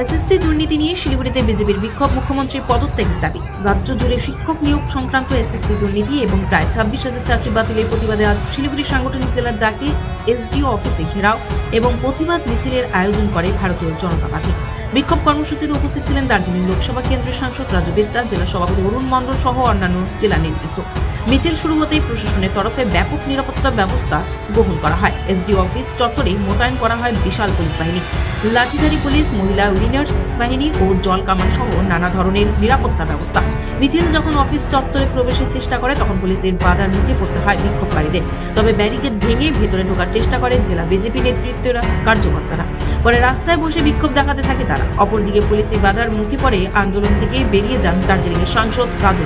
SSC দুর্নীতি নিয়ে শিলিগুড়িতে বিজেপির বিক্ষোভ মুখ্যমন্ত্রীর পদত্যাগের দাবি। রাজ্য জুড়ে শিক্ষক নিয়োগ সংক্রান্ত এসএসসি দুর্নীতি এবং প্রায় ছাব্বিশ হাজার চাকরি বাতিলের প্রতিবাদে আজ শিলিগুড়ি সাংগঠনিক জেলার ডাকে এসডিও অফিসে ঘেরাও এবং প্রতিবাদ মিছিলের আয়োজন করে ভারতীয় জনতা পার্টি। বিক্ষোভ কর্মসূচিতে উপস্থিত ছিলেন দার্জিলিং লোকসভা কেন্দ্রের সাংসদ রাজু বিস্টা, জেলা সভাপতি অরুণ মণ্ডল সহ অন্যান্য জেলা নেতৃত্ব। মিছিল শুরু হতেই প্রশাসনের তরফে ব্যাপক নিরাপত্তা ব্যবস্থা গ্রহণ করা হয়। এসডি অফিস চত্বরে মোতায়েন করা হয় বিশাল পুলিশ বাহিনী। লাঠিধারী পুলিশ, মহিলা উইনার্স বাহিনী ও জল কামান সহ নানা ধরনের নিরাপত্তা ব্যবস্থা। মিছিল যখন অফিস চত্বরে প্রবেশের চেষ্টা করে, তখন পুলিশের বাধার মুখে পড়তে হয় বিক্ষোভকারীদের। তবে ব্যারিকেড ভেঙে ভেতরে ঢোকার চেষ্টা করে জেলা বিজেপি নেতৃত্বের, কার্যকর্তারা। পরে রাস্তায় বসে বিক্ষোভ দেখাতে থাকে তারা। অপরদিকে পুলিশি বাধার মুখে পড়ে আন্দোলন থেকে বেরিয়ে যান দার্জিলিংয়ের সাংসদ রাজু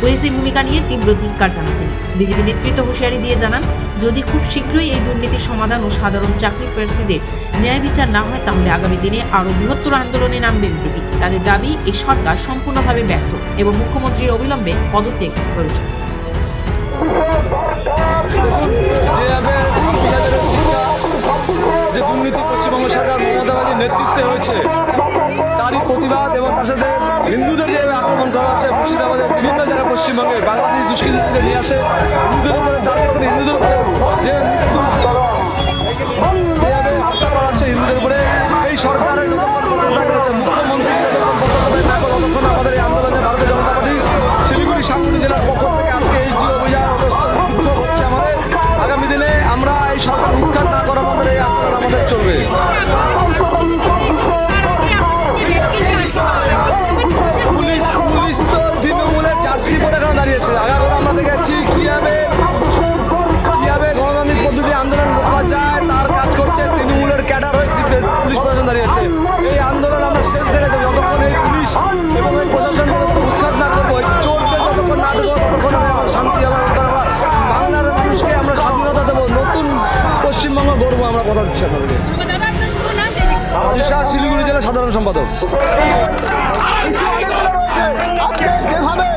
পুলিশের ভূমিকা নিয়ে তীব্র ধিক্কার জানান তিনি বিজেপি নেতৃত্ব হুঁশিয়ারি দিয়ে জানান, যদি খুব শীঘ্রই এই দুর্নীতির সমাধান ও সাধারণ চাকরি প্রার্থীদের ন্যায় বিচার না হয়, তাহলে আগামী দিনে আরও বৃহত্তর আন্দোলনে নামবে বিজেপি। তাদের দাবি, এই সরকার সম্পূর্ণভাবে ব্যর্থ এবং মুখ্যমন্ত্রীর অবিলম্বে পদত্যাগ প্রয়োজন নেতৃত্বে হয়েছে তারই প্রতিবাদ এবং তার সাথে হিন্দুদের যেভাবে আক্রমণ করা হচ্ছে মুর্শিদাবাদের বিভিন্ন জায়গায় পশ্চিমবঙ্গে বাংলাদেশ দুষ্কৃতীদেরকে নিয়ে আসে। হিন্দুদের উপরে টার্গেট করে, হিন্দুদের উপরে যে মৃত্যু যেভাবে হত্যা করা হচ্ছে হিন্দুদের উপরে, এই সরকারের যতক্ষণ পদত্যাগ করেছে মুখ্যমন্ত্রী যতক্ষণ ততক্ষণ আমাদের এই আন্দোলনে ভারতীয় জনতা পার্টি, শিলিগুড়ি সাংগঠনিক জেলার পক্ষ থেকে আজকে এই যে অভিযান অবস্থান বিক্ষোভ হচ্ছে আমাদের। আগামী দিনে আমরা এই সরকার উৎখাত না করা আমাদের এই আন্দোলন আমাদের চলবে। পশ্চিমবঙ্গ গর্ব আমরা কথা দিচ্ছি আপনাদেরকে। শিলিগুড়ি জেলা সাধারণ সম্পাদক। যেভাবে